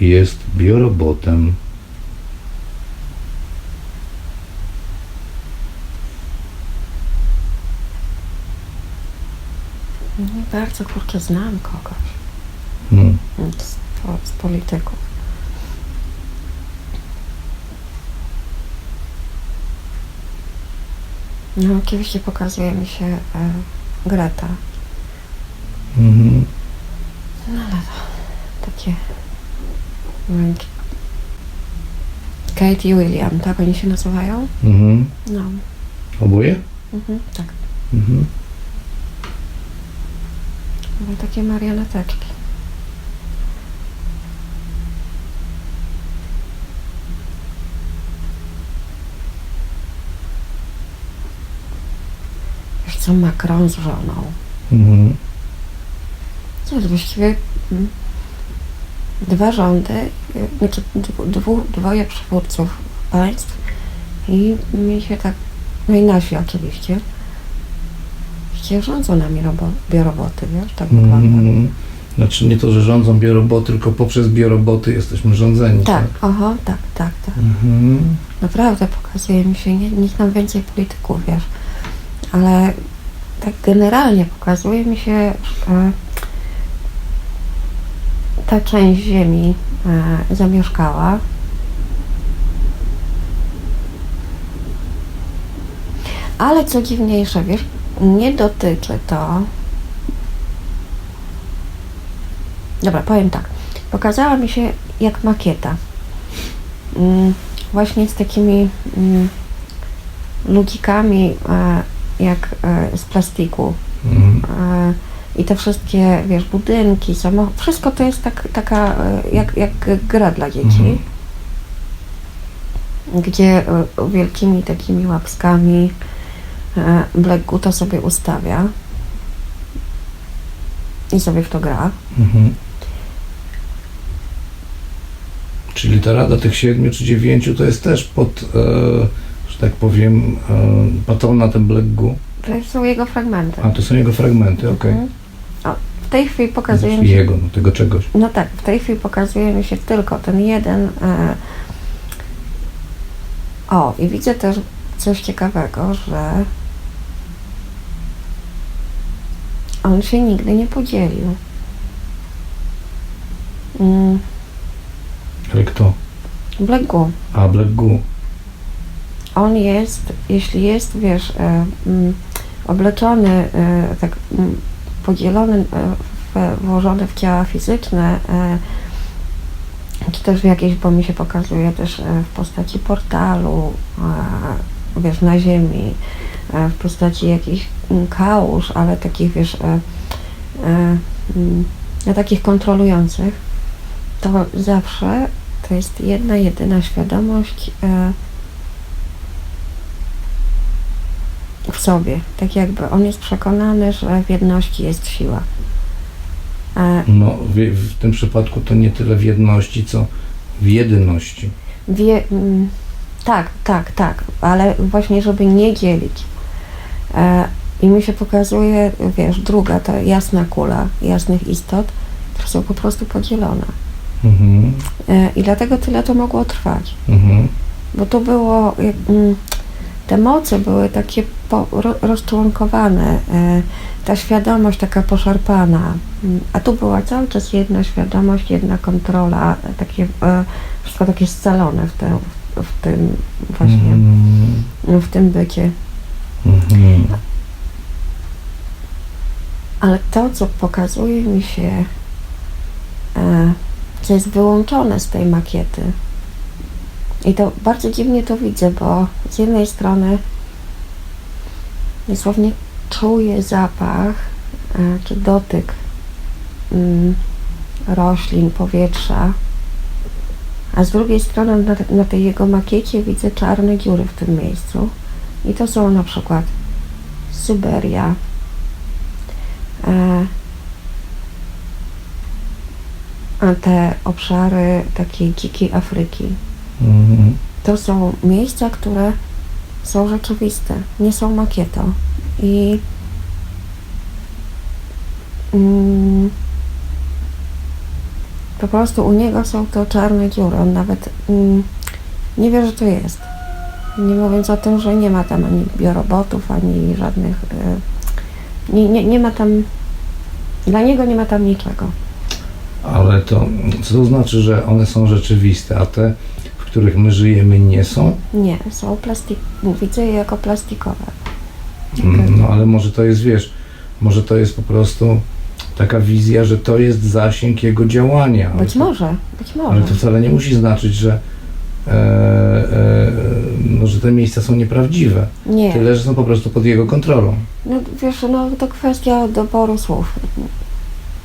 Jest biorobotem? Nie bardzo kurczę znam kogoś Hmm. z, to, z polityków. No oczywiście pokazuje mi się e, Greta. Mhm. No ale to takie... Kate i William, tak oni się nazywają? Mhm. No, Oboje? mhm, tak. Mhm. No, takie marioneteczki. Wiesz co, Macron z żoną. Mhm. To jest właściwie mm, dwa rządy, y, znaczy dwu, dwoje przywódców państw i mi się tak, no i nasi oczywiście, się rządzą nami robo, bioroboty, wiesz, tak wygląda. Mhm. Znaczy nie to, że rządzą bioroboty, tylko poprzez bioroboty jesteśmy rządzeni. Tak, oho, tak, tak, tak. Mhm. Naprawdę pokazuje mi się, nie, niech nam więcej polityków, wiesz, ale tak generalnie pokazuje mi się e, ta część ziemi e, zamieszkała. Ale co dziwniejsze, wiesz, nie dotyczy to. Dobra, powiem tak. Pokazała mi się jak makieta. Mm, właśnie z takimi mm, ludzikami e, jak e, z plastiku. Mhm. I te wszystkie, wiesz, budynki, samochód, wszystko to jest tak, taka e, jak, jak gra dla dzieci. Gdzie e, wielkimi takimi łapskami e, Black Guta sobie ustawia i sobie w to gra. Mhm. Czyli ta rada tych siedmiu czy dziewięciu to jest też pod, e, że tak powiem, e, patronatem Black. To są jego fragmenty. A to są jego fragmenty, okej. Mhm. W tej chwili pokazuje mi się Jego, no tego czegoś. No tak, w tej chwili pokazuje mi się tylko ten jeden. E... O, i widzę też coś ciekawego, że on się nigdy nie podzielił. Mm, Ale kto? Black Goo. A, Black Goo. On jest, jeśli jest, wiesz, e, mm, obleczony, e, tak mm, podzielony, e, w, ciała fizyczne, e, czy też w jakieś, bo mi się pokazuje też e, w postaci portalu, e, wiesz, na ziemi, w postaci jakichś mm, kałuż, ale takich, wiesz, mm, no, takich kontrolujących, to zawsze to jest jedna, jedyna świadomość e, w sobie. Tak jakby on jest przekonany, że w jedności jest siła. E, No, w, w tym przypadku to nie tyle w jedności, co w jedyności. Wie, mm, tak, tak, tak, ale właśnie, żeby nie dzielić. E, I mi się pokazuje, wiesz, druga, ta jasna kula jasnych istot, które są po prostu podzielone. Mhm. E, I dlatego tyle to mogło trwać. Mhm. Bo to było, jak, mm, te moce były takie po, ro, rozczłonkowane, e, ta świadomość taka poszarpana, Mm, a tu była cały czas jedna świadomość, jedna kontrola, takie, e, wszystko takie scalone w, te, w, w tym właśnie, Mhm. w tym bycie. Mhm. Ale to, co pokazuje mi się, e, co jest wyłączone z tej makiety, i to bardzo dziwnie to widzę, bo z jednej strony dosłownie czuję zapach e, czy dotyk mm, roślin, powietrza, a z drugiej strony na, na tej jego makiecie widzę czarne dziury w tym miejscu. I to są na przykład Syberia, e, a te obszary takiej dzikiej Afryki. Mhm. To są miejsca, które są rzeczywiste, nie są makietą. I mm, Po prostu u niego są to czarne dziury. On nawet mm, nie wie, że to jest. Nie mówiąc o tym, że nie ma tam ani biorobotów, ani żadnych. Y, nie, nie, nie ma tam. Dla niego nie ma tam niczego. Ale to, co to znaczy, że one są rzeczywiste, a te, których my żyjemy, nie są? Nie, są plastik. Widzę je jako plastikowe. Mm, No ale może to jest, wiesz, może to jest po prostu taka wizja, że to jest zasięg jego działania. Być to, może, być może. Ale to wcale nie musi znaczyć, że, e, e, no, że te miejsca są nieprawdziwe. Nie. Tyle, że są po prostu pod jego kontrolą. No wiesz, no to kwestia doboru słów.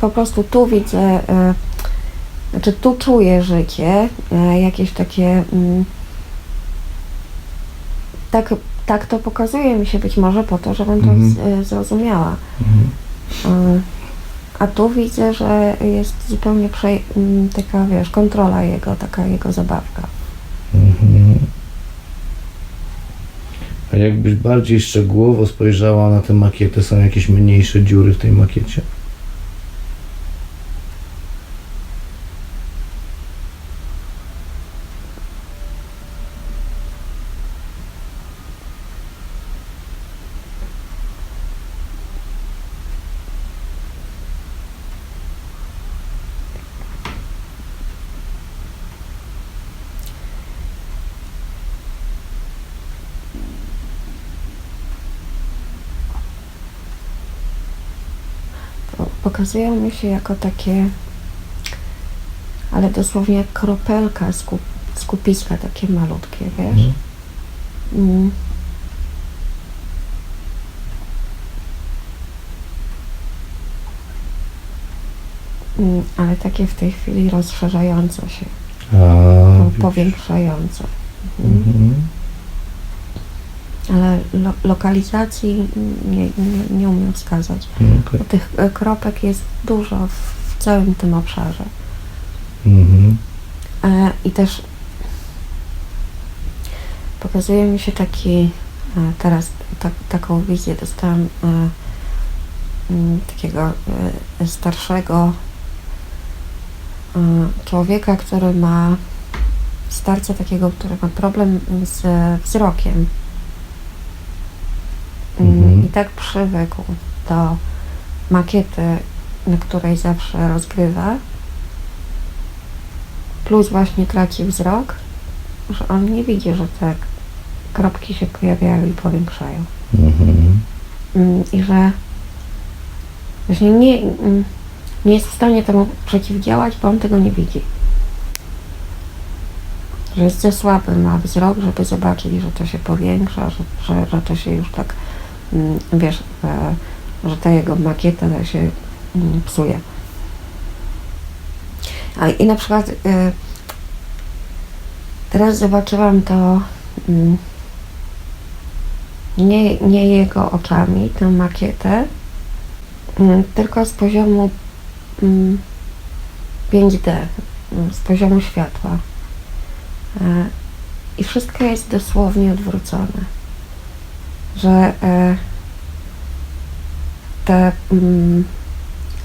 Po prostu tu widzę, e, znaczy tu czuję życie, e, jakieś takie. Mm, tak, tak to pokazuje mi się być może po to, żebym to Mhm. e, zrozumiała. Mhm. E, a tu widzę, że jest zupełnie prze, mm, taka, wiesz, kontrola jego, taka jego zabawka. Mhm. A jakbyś bardziej szczegółowo spojrzała na tę makietę, są jakieś mniejsze dziury w tej makiecie? Po- Pokazują mi się jako takie, ale dosłownie jak kropelka z, kup, z kupiska, takie malutkie, wiesz? Mhm. Mm. Mm, Ale takie w tej chwili rozszerzające się, A, powiększające. Mhm. Mhm. Ale lo, lokalizacji nie, nie, nie umiem wskazać. Okej. Bo tych e, kropek jest dużo w, całym tym obszarze. Mhm. E, I też pokazuje mi się taki, e, teraz tak, taką wizję dostałam e, mm, takiego e, starszego e, człowieka, który ma, starca takiego, który ma problem z wzrokiem. I tak przywykł do makiety, na której zawsze rozgrywa, plus właśnie traci wzrok, że on nie widzi, że te kropki się pojawiają i powiększają. Mhm. Mm, I że właśnie nie, mm, nie jest w stanie temu przeciwdziałać, bo on tego nie widzi. Że jest za słaby, ma wzrok, żeby zobaczyć, że to się powiększa, że, że, że to się już tak, wiesz, e, że ta jego makieta się mm, psuje. A, I na przykład e, teraz zobaczyłam to mm, nie, nie jego oczami, tę makietę, mm, tylko z poziomu mm, 5D, mm, z poziomu światła. E, I wszystko jest dosłownie odwrócone. Że e, te mm,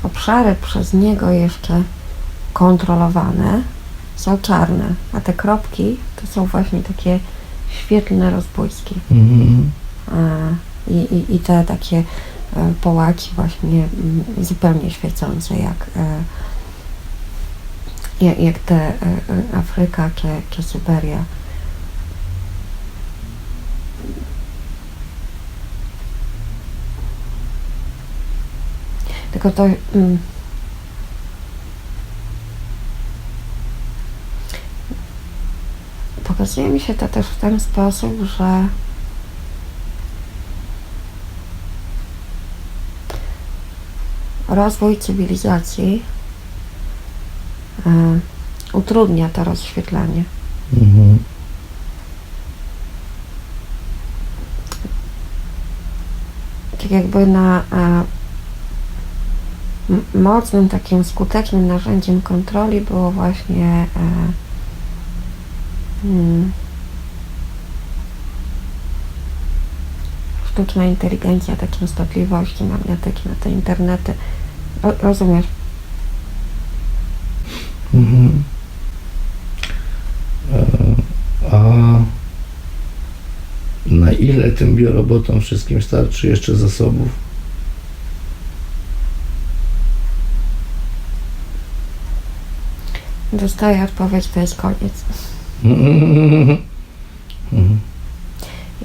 obszary przez niego jeszcze kontrolowane są czarne, a te kropki to są właśnie takie świetlne rozbłyski. Mhm. E, I, i, I te takie e, połaki właśnie mm, zupełnie świecące, jak, e, jak, te Afryka czy, czy Syberia. Tylko to mm, pokazuje mi się to też w ten sposób, że rozwój cywilizacji e, utrudnia to rozświetlanie. Mhm. Tak jakby na m- mocnym, takim skutecznym narzędziem kontroli było właśnie e, mm, sztuczna inteligencja, te częstotliwości, magnetyki na te internety. Ro- rozumiesz? Mhm. E, A na ile tym biorobotom wszystkim starczy jeszcze zasobów? Dostaję odpowiedź, to jest koniec.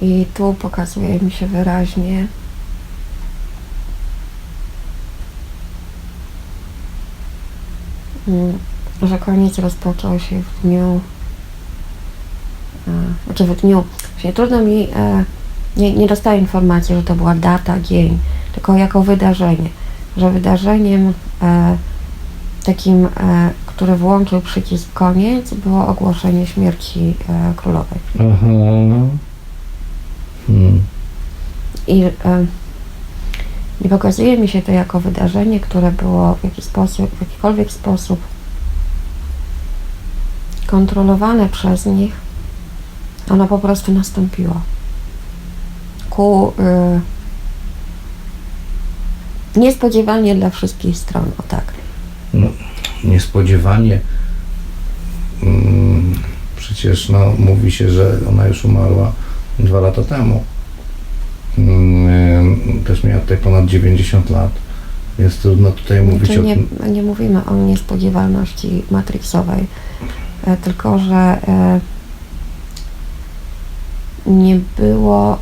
I tu pokazuje mi się wyraźnie, mm, że koniec rozpoczął się w dniu, e, znaczy w dniu, właśnie trudno mi, e, nie, nie dostaję informacji, że to była data, dzień, tylko jako wydarzenie, że wydarzeniem e, takim, e, które włączył przycisk koniec, było ogłoszenie śmierci e, królowej. Aha. Hmm. I e, nie pokazuje mi się to jako wydarzenie, które było w jakiś sposób, w jakikolwiek sposób kontrolowane przez nich. Ono po prostu nastąpiło. Ku e, niespodziewanie dla wszystkich stron, o tak. No, niespodziewanie. Mm, Przecież no, mówi się, że ona już umarła dwa lata temu. Mm, Też miała tutaj ponad 90 lat. Więc trudno tutaj mówić Znaczy o nie, tym. nie mówimy o niespodziewalności matrixowej, e, tylko że e, nie było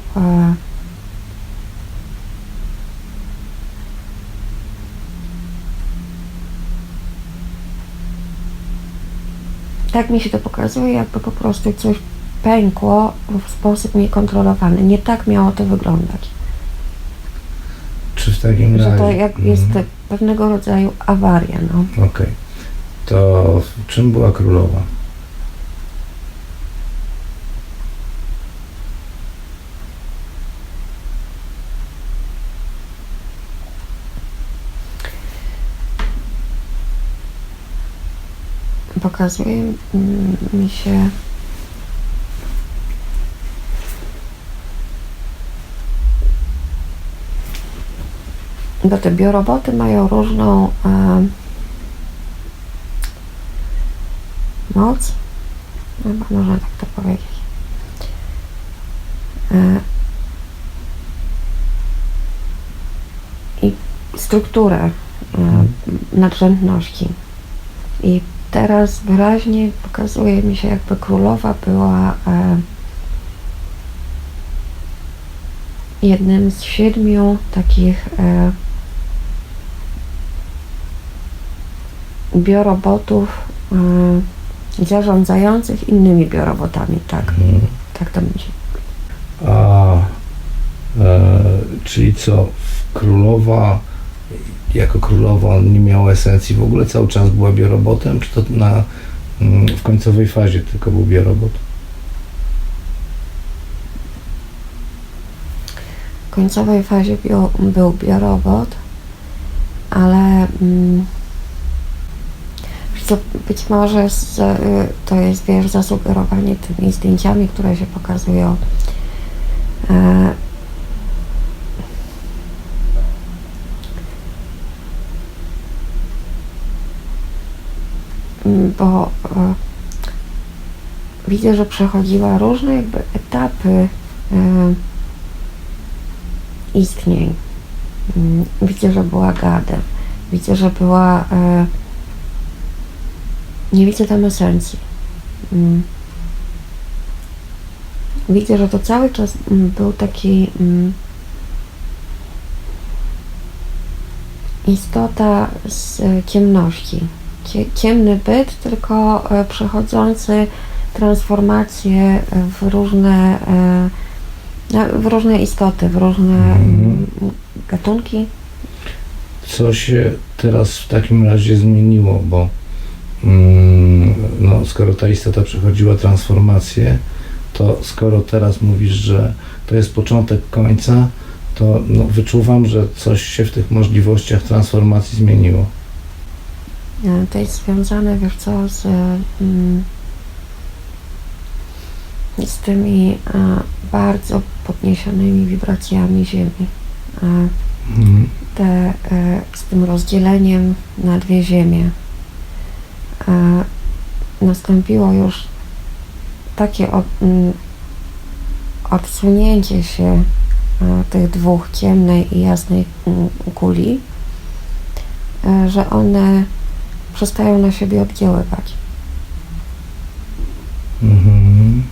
tak mi się to pokazuje, jakby po prostu coś pękło w sposób niekontrolowany. Nie tak miało to wyglądać. Czy w takim Że razie. to jak jest Mhm. pewnego rodzaju awaria. No. Okej. To w czym była królowa? Pokazuje mm, mi się bo te bioroboty mają różną e, moc chyba można tak to powiedzieć. E, i strukturę e, nadrzędności. I teraz wyraźnie pokazuje mi się, jakby królowa była e, jednym z siedmiu takich e, biorobotów e, zarządzających innymi biorobotami. Tak, Mhm. tak to się. A e, czyli co, królowa jako królowa nie miała esencji w ogóle, cały czas była biorobotem, czy to na, mm, w końcowej fazie tylko był biorobot? W końcowej fazie bio, był biorobot, ale mm, co, być może z, y, to jest, wiesz, zasugerowanie tymi zdjęciami, które się pokazują. E, mm, bo e, widzę, że przechodziła różne jakby etapy e, istnień. Mm, Widzę, że była gadem. Widzę, że była. E, nie widzę tam esencji. Mm. Widzę, że to cały czas mm, był taki. Istota z ciemności. Cie, ciemny byt, tylko e, przechodzący transformacje w różne. E, na- w różne istoty, w różne Mhm. mm, gatunki. Co się teraz w takim razie zmieniło, bo mm, no, skoro ta istota przechodziła transformację, to skoro teraz mówisz, że to jest początek końca, to no, wyczuwam, że coś się w tych możliwościach transformacji zmieniło. E, To jest związane, wiesz co, z, mm, z tymi e, bardzo podniesionymi wibracjami Ziemi. E, Mhm. te, e, z tym rozdzieleniem na dwie ziemie. e, nastąpiło już takie od, mm, odsunięcie się e, tych dwóch ciemnej i jasnej mm, kuli, e, że one przestają na siebie oddziaływać. Mhm.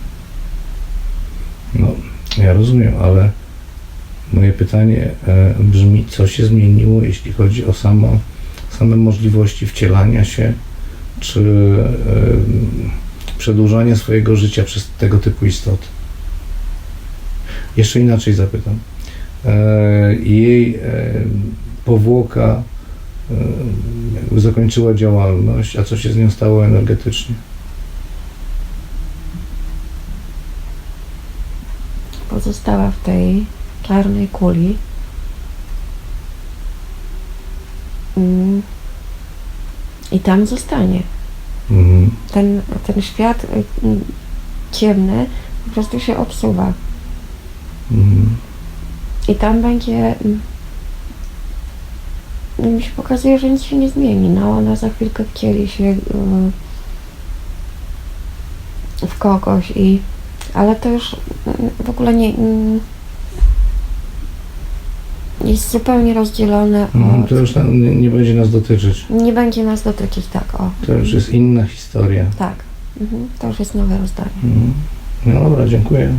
No, ja rozumiem, ale moje pytanie e, brzmi, co się zmieniło, jeśli chodzi o samo, same możliwości wcielania się, czy e, przedłużania swojego życia przez tego typu istoty? Jeszcze inaczej zapytam. E, jej powłoka zakończyła działalność, a co się z nią stało energetycznie? Pozostała w tej czarnej kuli. Mm. I tam zostanie. Mhm. ten, ten świat y, y, ciemny po prostu się odsuwa. Mhm. I tam będzie. Mi się pokazuje, że nic się nie zmieni. No, ona za chwilkę wcieli się y, w kogoś i. Ale to już y, w ogóle nie. y, Jest zupełnie rozdzielone Mhm, to już nie, nie będzie nas dotyczyć. Nie będzie nas dotyczyć tak, o. To już jest inna historia. Tak. Mhm. To już jest nowe rozdanie. Mhm. No dobra, dziękuję.